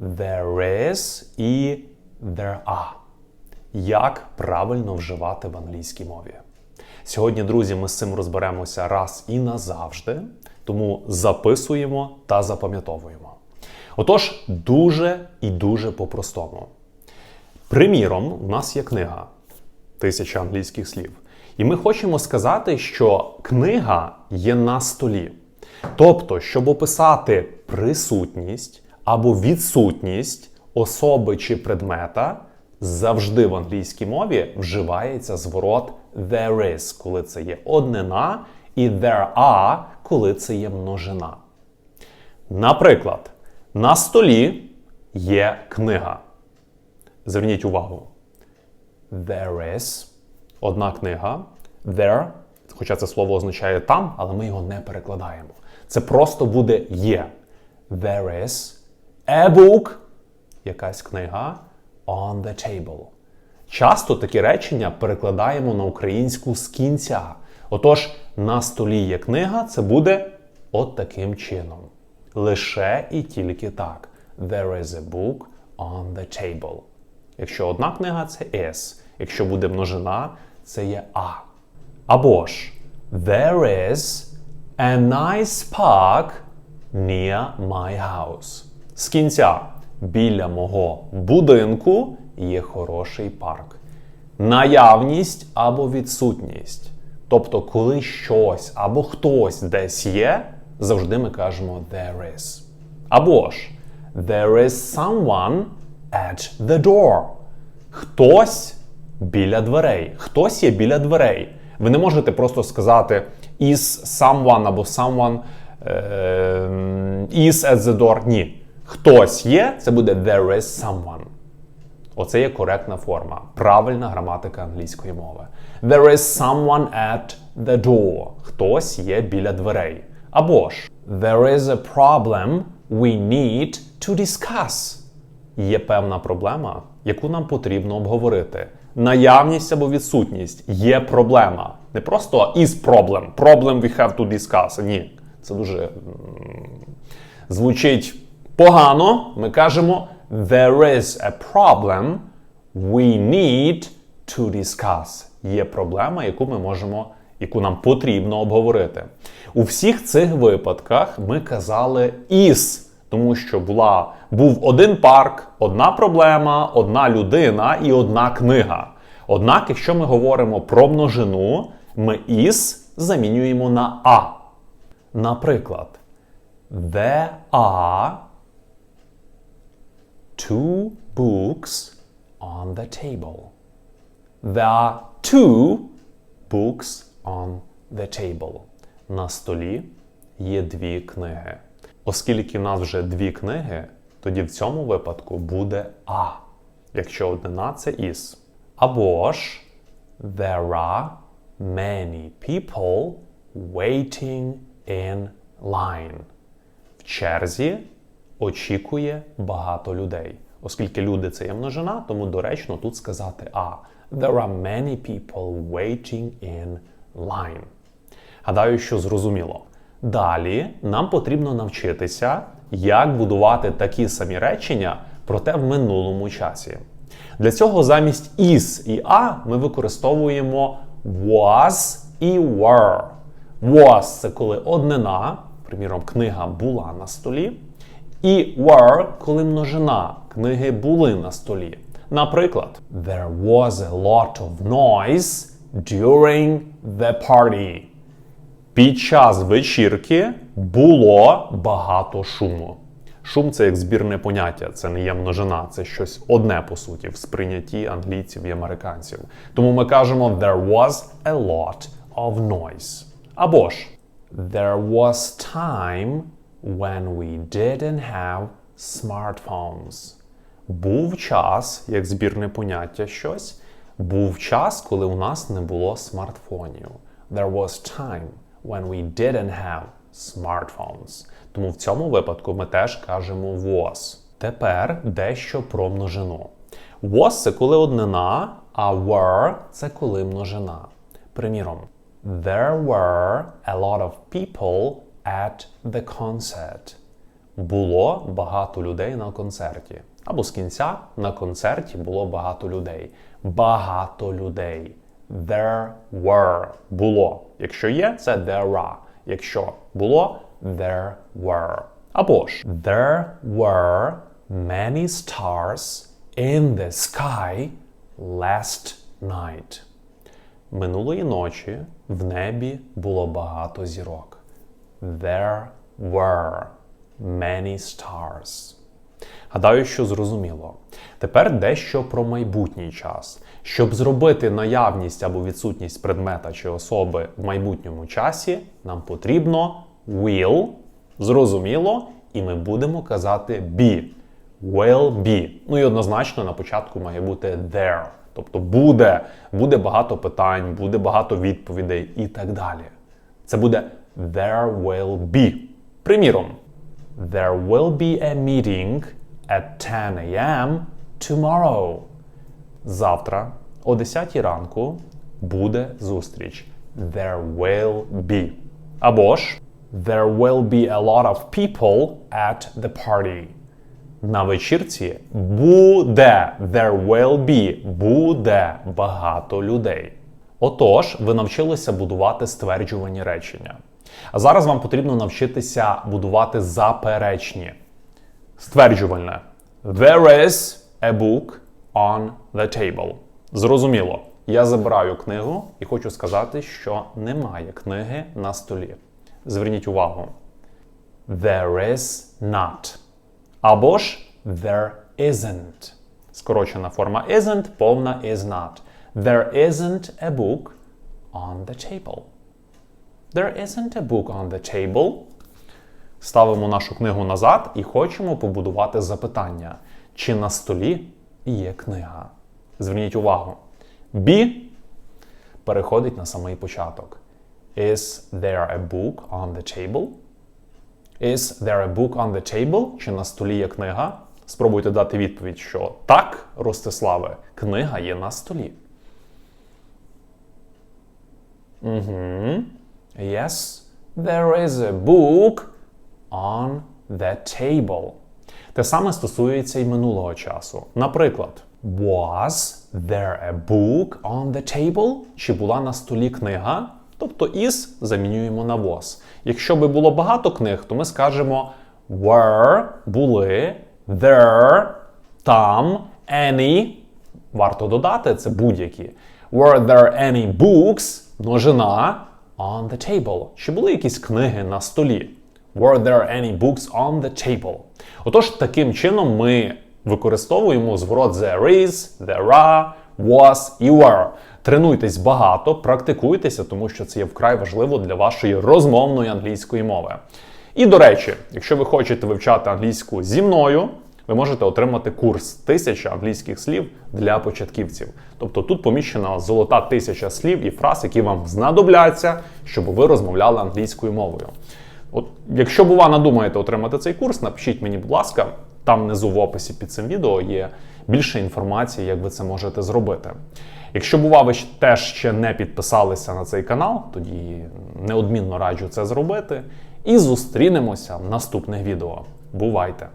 there is і there are. Як правильно вживати в англійській мові? Сьогодні, друзі, ми з цим розберемося раз і назавжди, тому записуємо та запам'ятовуємо. Отож, дуже і дуже по-простому. Приміром, у нас є книга тисяча англійських слів. І ми хочемо сказати, що книга є на столі. Тобто, щоб описати присутність або відсутність особи чи предмета, завжди в англійській мові вживається зворот there is, коли це є однина, і there are, коли це є множина. Наприклад, на столі є книга. Зверніть увагу. There is одна книга. There, хоча це слово означає там, але ми його не перекладаємо. Це просто буде є. There is a book, якась книга on the table. Часто такі речення перекладаємо на українську з кінця. Отож, на столі є книга, це буде от таким чином. Лише і тільки так. There is a book on the table. Якщо одна книга, це is. Якщо буде множина, це є a. Або ж There is a nice park near my house. З кінця біля мого будинку є хороший парк. Наявність або відсутність. Тобто, коли щось або хтось десь є, завжди ми кажемо there is. Або ж There is someone at the door. Хтось біля дверей. Хтось є біля дверей. Ви не можете просто сказати is someone або someone е, is at the door. Ні. Хтось є, це буде there is someone. Оце є коректна форма. Правильна граматика англійської мови. There is someone at the door. Хтось є біля дверей. Або ж There is a problem we need to discuss. Є певна проблема, яку нам потрібно обговорити. Наявність або відсутність є проблема. Не просто is problem. Problem we have to discuss. Ні. Це дуже звучить погано. Ми кажемо There is a problem we need to discuss. Є проблема, яку ми можемо, яку нам потрібно обговорити. У всіх цих випадках ми казали is, тому що була, був один парк, одна проблема, одна людина і одна книга. Однак, якщо ми говоримо про множину, ми is замінюємо на a. Наприклад, there are two books on the table. There are two books on the table. На столі є дві книги. Оскільки в нас вже дві книги, тоді в цьому випадку буде а, якщо однина це is. Або ж there are many people waiting in line. В черзі очікує багато людей. Оскільки люди це є множина, тому доречно тут сказати а. There are many people waiting in line. Гадаю, що зрозуміло. Далі нам потрібно навчитися, як будувати такі самі речення, проте в минулому часі. Для цього замість is і a ми використовуємо was і were. Was це коли однина, приміром, книга була на столі. І were, коли множина, книги були на столі. Наприклад, There was a lot of noise during the party. Під час вечірки було багато шуму. Шум це як збірне поняття, це не є множина, це щось одне по суті в сприйнятті англійців і американців. Тому ми кажемо there was a lot of noise. Або ж There was time when we didn't have smartphones. Був час, як збірне поняття щось, був час, коли у нас не було смартфонів. There was time when we didn't have smartphones. Тому в цьому випадку ми теж кажемо was. Тепер дещо про множину. Was – це коли однина, а were – це коли множина. Приміром, There were a lot of people at the concert. було багато людей на концерті. Або з кінця на концерті було багато людей. Багато людей. There were було. Якщо є, це there are. Якщо було, there were. Або ж There were many stars in the sky last night. Минулої ночі в небі було багато зірок. There were many stars. Гадаю, що зрозуміло. Тепер дещо про майбутній час. Щоб зробити наявність або відсутність предмета чи особи в майбутньому часі, нам потрібно will, зрозуміло, і ми будемо казати be. Will be. Ну і однозначно на початку має бути there. Тобто буде, буде багато питань, буде багато відповідей і так далі. Це буде there will be. Приміром, There will be a meeting at 10 a.m. tomorrow. Завтра о 10 ранку буде зустріч. There will be. Або ж There will be a lot of people at the party. На вечірці буде there will be буде багато людей. Отож, ви навчилися будувати стверджувані речення. А зараз вам потрібно навчитися будувати заперечні. Стверджувальне. There is a book on the table. Зрозуміло. Я забираю книгу і хочу сказати, що немає книги на столі. Зверніть увагу. There is not. Або ж there isn't. Скорочена форма isn't, повна is not. There isn't a book on the table. There isn't a book on the table. Ставимо нашу книгу назад і хочемо побудувати запитання, чи на столі є книга. Зверніть увагу. Be переходить на самий початок. Is there a book on the table? Is there a book on the table? Чи на столі є книга? Спробуйте дати відповідь, що так, Ростиславе, книга є на столі. Угу. Yes, there is a book on the table. Те саме стосується і минулого часу. Наприклад, Was there a book on the table? Чи була на столі книга? Тобто is замінюємо на was. Якщо би було багато книг, то ми скажемо were були, there, там, any. Варто додати це будь-які. Were there any books? Множина on the table. Чи були якісь книги на столі? Were there any books on the table? Отож, таким чином ми використовуємо зворот there is, there are, was і were. Тренуйтесь багато, практикуйтеся, тому що це є вкрай важливо для вашої розмовної англійської мови. І до речі, якщо ви хочете вивчати англійську зі мною, ви можете отримати курс тисяча англійських слів для початківців. Тобто тут поміщена золота тисяча слів і фраз, які вам знадобляться, щоб ви розмовляли англійською мовою. От, якщо бува надумаєте отримати цей курс, напишіть мені, будь ласка, там внизу в описі під цим відео є більше інформації, як ви це можете зробити. Якщо бува, ви теж ще не підписалися на цей канал, тоді неодмінно раджу це зробити. І зустрінемося в наступних відео. Бувайте!